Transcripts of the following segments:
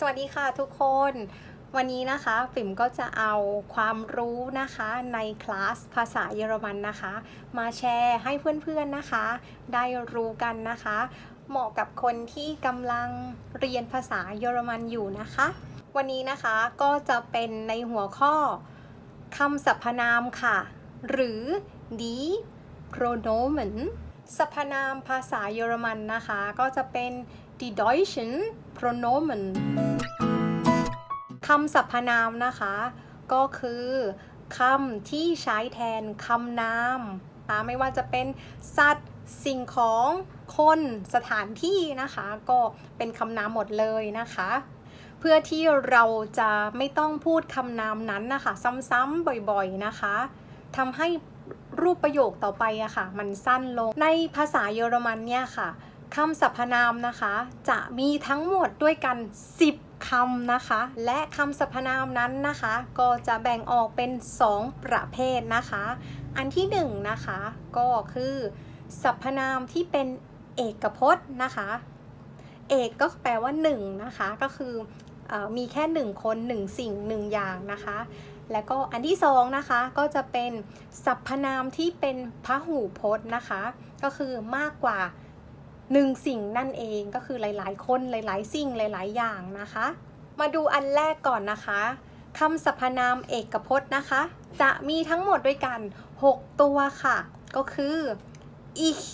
สวัสดีค่ะทุกคน วันนี้นะคะปิ่มก็จะเอาความรู้นะคะในคลาสภาษาเยอรมันนะคะ มาแชร์ให้เพื่อนๆนะคะ ได้รู้กันนะคะ เหมาะกับคนที่กำลังเรียนภาษาเยอรมันอยู่นะคะ วันนี้นะคะก็จะเป็นในหัวข้อคำสรรพนามค่ะ หรือ die Pronomen สรรพนามภาษาเยอรมันนะคะ ก็จะเป็น die deutschen Pronomen คำสรรพนามนะคะ ก็คือคำที่ใช้แทนคำนามนะไม่ว่าจะเป็นสัตว์สิ่งของคนสถานที่นะคะ ก็เป็นคำนามหมดเลยนะคะ เพื่อที่เราจะไม่ต้องพูดคำนามนั้นนะคะ ซ้ำๆบ่อยๆนะคะทำให้รูปประโยคต่อไปอะค่ะ มันสั้นลงในภาษาเยอรมันเนี่ยค่ะ คำสรรพนามนะคะ จะมีทั้งหมดด้วยกัน 10 คำนะคะ และคำสรรพนามนั้นนะคะ ก็จะแบ่งออกเป็น 2 ประเภทนะคะ อันที่1นงนะคะก็คือสรรพนามที่เป็นเอกพจน์นะคะ เอกก็แปลว่า1นะคะก็คือออมีแค่ 1 คน 1 สิ่ง 1 อย่างนะคะแล้วก็อันที่สองนะคะก็จะเป็นสรรพนามที่เป็นพหูพจน์นะคะ ก็คือมากกว่า หนึ่งสิ่งนั่นเองก็คือหลาย ๆ คนหลาย ๆ สิ่งหลาย ๆ อย่างนะคะ มาดูอันแรกก่อนนะคะคำสรรพนามเอกพจน์นะคะ จะมีทั้งหมดด้วยกัน 6 ตัวค่ะ ก็คือ ich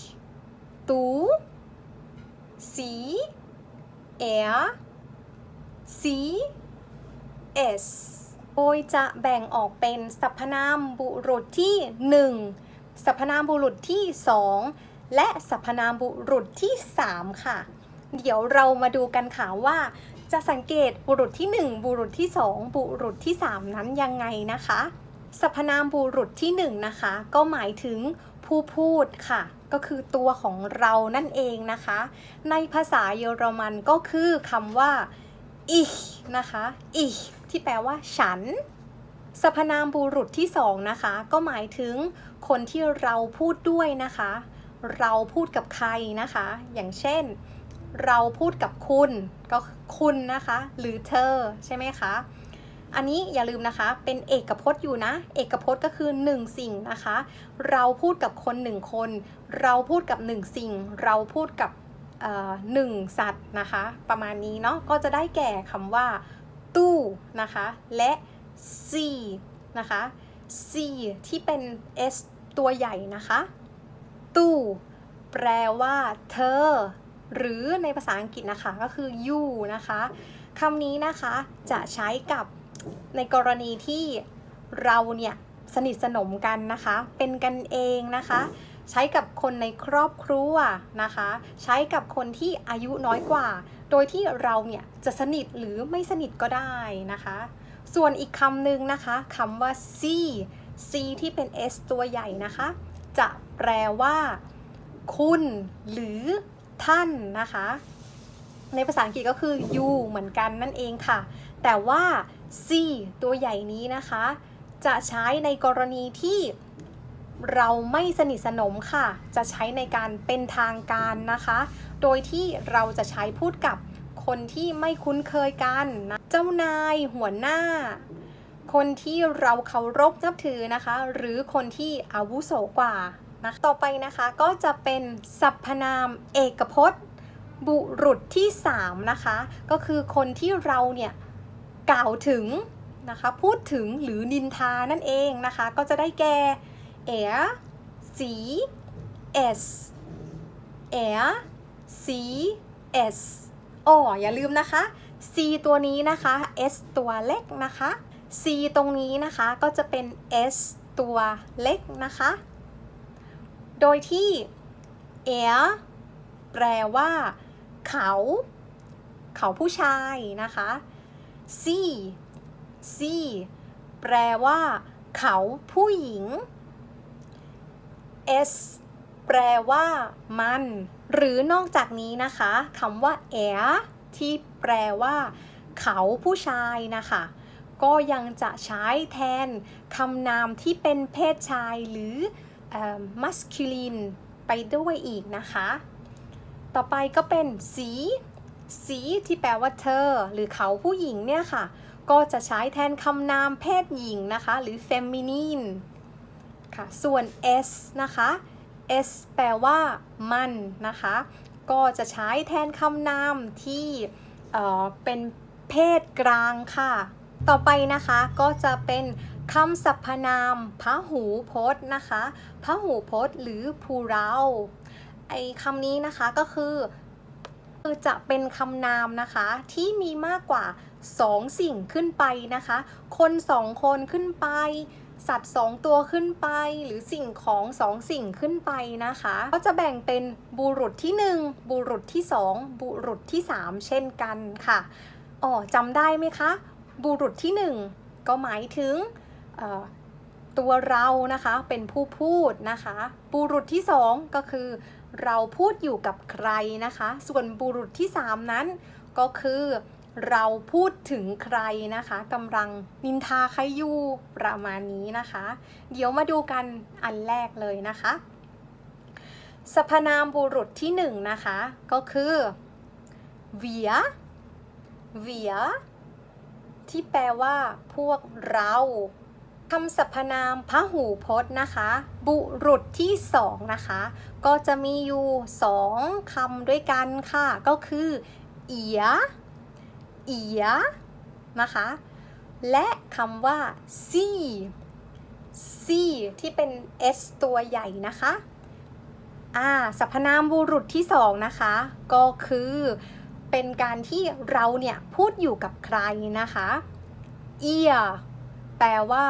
du sie er sie es โดยจะแบ่งออกเป็นสรรพนามบุรุษที่ 1สรรพนามบุรุษที่ 2 และสรรพนามบุรุษที่ 3 ค่ะ เดี๋ยวเรามาดูกันค่ะว่า จะสังเกตบุรุษที่ 1 บุรุษที่ 2 บุรุษที่ 3 นั้นยังไงนะคะสรรพนามบุรุษที่ 1 นะคะ ก็หมายถึงผู้พูดค่ะ ก็คือตัวของเรานั่นเองนะคะ ในภาษาเยอรมันก็คือคำว่า ich นะคะ ich ที่แปลว่าฉันสรรพนามบุรุษที่สองนะคะ ก็หมายถึงคนที่เราพูดด้วยนะคะ เราพูดกับใครนะคะ อย่างเช่น เราพูดกับคุณก็คุณนะคะ หรือเธอใช่ไหมคะ อันนี้อย่าลืมนะคะเป็นเอกพจน์อยู่นะ เอกพจน์ก็คือ 1 สิ่งนะคะ เราพูดกับคนหนึ่งคน เราพูดกับ 1 สิ่ง เราพูดกับหนึ่งสัตว์นะคะ ประมาณนี้เนาะก็จะได้แก่คำว่า ตู้นะคะ และซีนะคะซีที่เป็น S ตัวใหญ่นะคะ ตู้ แปลว่าเธอ หรือในภาษาอังกฤษนะคะก็คือ you นะคะคำนี้นะคะจะใช้กับในกรณีที่เราเนี่ยสนิทสนมกันนะคะ เป็นกันเองนะคะ ใช้กับคนในครอบครัวนะคะ ใช้กับคนที่อายุน้อยกว่า โดยที่เราเนี่ยจะสนิทหรือไม่สนิทก็ได้นะคะ ส่วนอีกคำหนึ่งนะคะคำว่า c c ที่เป็น s ตัวใหญ่นะคะ จะแปลว่า คุณ หรือท่านนะคะ ในภาษาอังกฤษก็คือ you เหมือนกันนั่นเองค่ะ แต่ว่า c ตัวใหญ่นี้นะคะ จะใช้ในกรณีที่เราไม่สนิทสนมค่ะ จะใช้ในการเป็นทางการนะคะ โดยที่เราจะใช้พูดกับคนที่ไม่คุ้นเคยกันนะ เจ้านาย หัวหน้า คนที่เราเคารพนับถือนะคะ หรือคนที่อาวุโสกว่านะต่อไปนะคะก็จะเป็นสรรพนามเอกพจน์ บุรุษที่ 3 นะคะ ก็คือคนที่เราเนี่ยกล่าวถึงนะคะพูดถึงหรือนินทานั่นเองนะคะ ก็จะได้แก่ er sie es er sie es อ๋ออย่าลืมนะคะ c ตัวนี้นะคะ s ตัวเล็กนะคะ c ตรงนี้นะคะก็จะเป็น s ตัวเล็กนะคะ โดยที่ er แปลว่า เขา เขาผู้ชายนะคะ sie sie แปลว่า เขาผู้หญิง s แปลว่า มัน หรือนอกจากนี้นะคะคำว่า er ที่แปลว่า เขาผู้ชายนะคะ ก็ยังจะใช้แทนคำนามที่เป็นเพศชายหรือ masculine ไปด้วยอีกนะคะ ต่อไปก็เป็นสี สีที่แปลว่าเธอ หรือเขาผู้หญิงเนี่ยค่ะ ก็จะใช้แทนคำนามเพศหญิงนะคะ หรือ feminine ค่ะ ส่วน s นะคะ s แปลว่ามันนะคะ ก็จะใช้แทนคำนามที่เอ่อเป็นเพศกลางค่ะ ต่อไปนะคะก็จะเป็นคำสรรพนามพหูพจน์นะคะพหูพจน์หรือ plural ไอคำนี้นะคะก็คือคือจะเป็นคำนามนะคะที่มีมากกว่า 2 สิ่งขึ้นไปนะคะ คนสองคนขึ้นไป สัตว์สองตัวขึ้นไป หรือสิ่งของสองสิ่งขึ้นไปนะคะ ก็จะแบ่งเป็นบุรุษที่ 1 บุรุษที่ 2 บุรุษที่ 3 เช่นกันค่ะอ๋อจำได้ไหมคะ บุรุษที่1ก็หมายถึงตัวเรานะคะเป็นผู้พูดนะคะ บุรุษที่2ก็คือ เราพูดอยู่กับใครนะคะ ส่วนบุรุษที่3นั้นก็คือเราพูดถึงใครนะคะกำลังนินทาใครอยู่ประมาณนี้นะคะ เดี๋ยวมาดูกันอันแรกเลยนะคะสรรพนามบุรุษที่หนึ่งนะคะ ก็คือ wir wir ที่แปลว่า พวกเราคำสรรพนามพหูพจน์นะคะ บุรุษที่สองนะคะ ก็จะมีอยู่สองคำด้วยกันค่ะ ก็คือ เอีย เอีย นะคะ และคำว่าซีซีที่เป็น s ตัวใหญ่นะคะ อ่า สรรพนามบุรุษที่สองนะคะ ก็คือ เป็นการที่เราเนี่ยพูดอยู่กับใครนะคะ เอียแปลว่า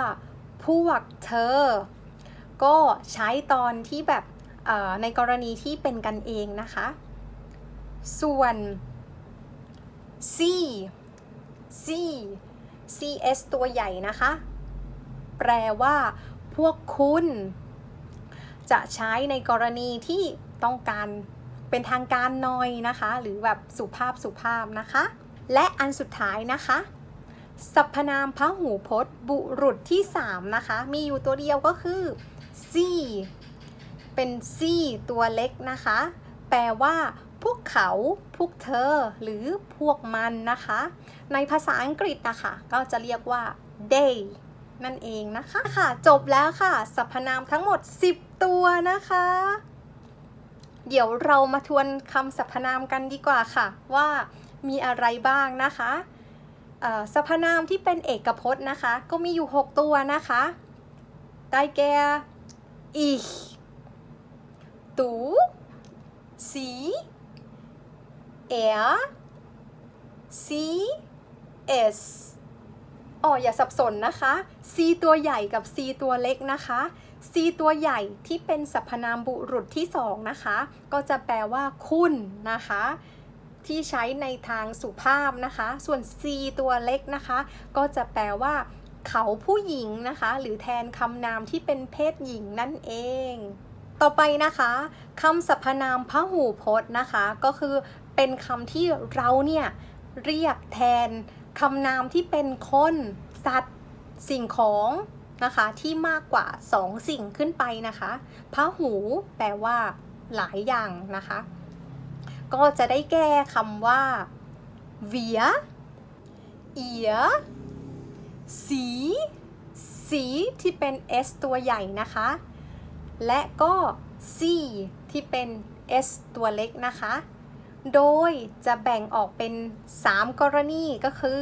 พวกเธอ ก็ใช้ตอนที่แบบในกรณีที่เป็นกันเองนะคะ ส่วน C C CS ตัวใหญ่นะคะ แปลว่าพวกคุณ จะใช้ในกรณีที่ต้องการ เป็นทางการหน่อยนะคะ หรือแบบสุภาพสุภาพนะคะ และอันสุดท้ายนะคะสรรพนามพหูพจน์บุรุษที่ 3 นะคะ มีอยู่ตัวเดียวก็คือ C เป็น C ตัวเล็กนะคะ แปลว่าพวกเขา พวกเธอ หรือพวกมันนะคะ ในภาษาอังกฤษนะคะก็จะเรียกว่า they นั่นเองนะคะ ค่ะ จบแล้วค่ะ สรรพนามทั้งหมด 10 ตัวนะคะ เดี๋ยวเรามาทวนคำสรรพนามกันดีกว่าค่ะ ว่ามีอะไรบ้างนะคะสรรพนามที่เป็นเอกพจน์นะคะ ก็มีอยู่ 6 ตัวนะคะได้แก่ ich du sie er sie es อ๋ออย่าสับสนนะคะ C ตัวใหญ่กับ C ตัวเล็กนะคะ C ตัวใหญ่ที่เป็นสรรพนามบุรุษที่สองนะคะ ก็จะแปลว่าคุณนะคะ ที่ใช้ในทางสุภาพนะคะ ส่วน C ตัวเล็กนะคะ ก็จะแปลว่าเขาผู้หญิงนะคะ หรือแทนคำนามที่เป็นเพศหญิงนั่นเอง ต่อไปนะคะคำสรรพนามพหูพจน์นะคะ ก็คือเป็นคำที่เราเนี่ยเรียกแทนคำนามที่เป็นคน สัตว์ สิ่งของ นะคะที่มากกว่า 2 สิ่งขึ้นไปนะคะพะหูแปลว่า หลายอย่างนะคะ ก็จะได้แก้คำว่า wir ihr sie สีที่เป็น s ตัวใหญ่นะคะ และก็ c ที่เป็น s ตัวเล็กนะคะ โดยจะแบ่งออกเป็น 3 กรณีก็คือ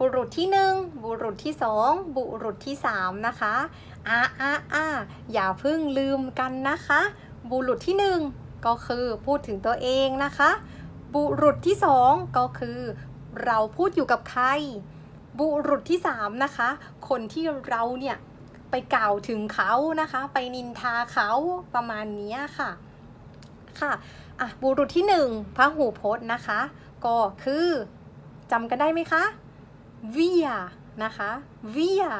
บุรุษที่ 1 บุรุษที่ 2 บุรุษที่ 3 นะคะอ่าอ่าอ่าอย่าเพิ่งลืมกันนะคะ บุรุษที่ 1 ก็คือพูดถึงตัวเองนะคะ บุรุษที่ 2 ก็คือ เราพูดอยู่กับใคร บุรุษที่ 3 นะคะ คนที่เราเนี่ยไปกล่าวถึงเขานะคะ ไปนินทาเขาประมาณนี้ค่ะ ค่ะอะบุรุษที่หนึ่งพระหูพจน์นะคะ ก็คือจำกันได้ไหมคะ via นะคะ via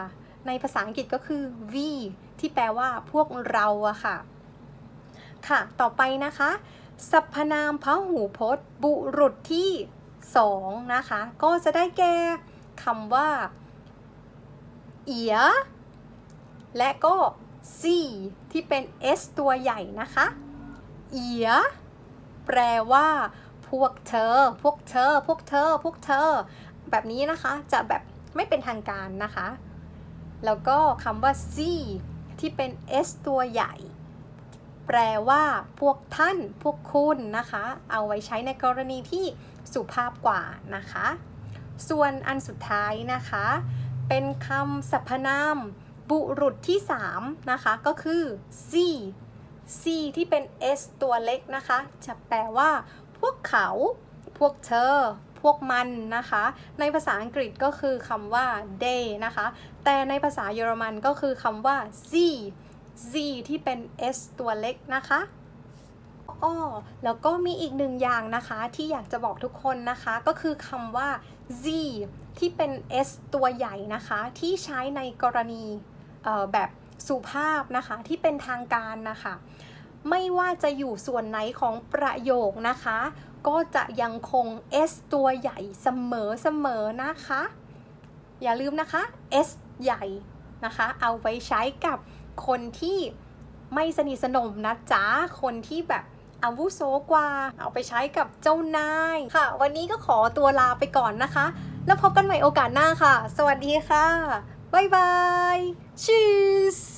ในภาษาอังกฤษก็คือ we ที่แปลว่าพวกเราอะค่ะ ค่ะ ต่อไปนะคะ สรรพนามพหูพจน์ บุรุษที่สองนะคะ ก็จะได้แก่คำว่า เอีย และก็ c ที่เป็น s ตัวใหญ่นะคะ เอีย แปลว่า พวกเธอ พวกเธอ พวกเธอ พวกเธอ แบบนี้นะคะจะแบบไม่เป็นทางการนะคะ แล้วก็คำว่า sie ที่เป็น s ตัวใหญ่ แปลว่าพวกท่านพวกคุณนะคะ เอาไว้ใช้ในกรณีที่สุภาพกว่านะคะ ส่วนอันสุดท้ายนะคะ เป็นคำสรรพนามบุรุษที่ 3 นะคะ ก็คือ sie sie ที่เป็น s ตัวเล็กนะคะ จะแปลว่า พวกเขา พวกเธอ วกมันนะคะ ในภาษาอังกฤษก็คือคำว่า they นะคะ แต่ในภาษาเยอรมันก็คือคำว่า sie sie ที่เป็น s ตัวเล็กนะคะอ้อแล้วก็มีอีกหนึ่งอย่างนะคะที่อยากจะบอกทุกคนนะคะก็คือคำว่า sie ที่เป็น s ตัวใหญ่นะคะ ที่ใช้ในกรณีแบบสุภาพนะคะที่เป็นทางการนะคะ ไม่ว่าจะอยู่ส่วนไหนของประโยคนะคะ ก็จะยังคง s ตัวใหญ่เสมอเสมอนะคะ อย่าลืมนะคะ s ใหญ่นะคะ เอาไว้ใช้กับคนที่ไม่สนิทสนมนะจ๊ะ คนที่แบบอาวุโสกว่า เอาไปใช้กับเจ้านายค่ะ วันนี้ก็ขอตัวลาไปก่อนนะคะ แล้วพบกันใหม่โอกาสหน้าค่ะ สวัสดีค่ะ บ๊ายบาย ชีส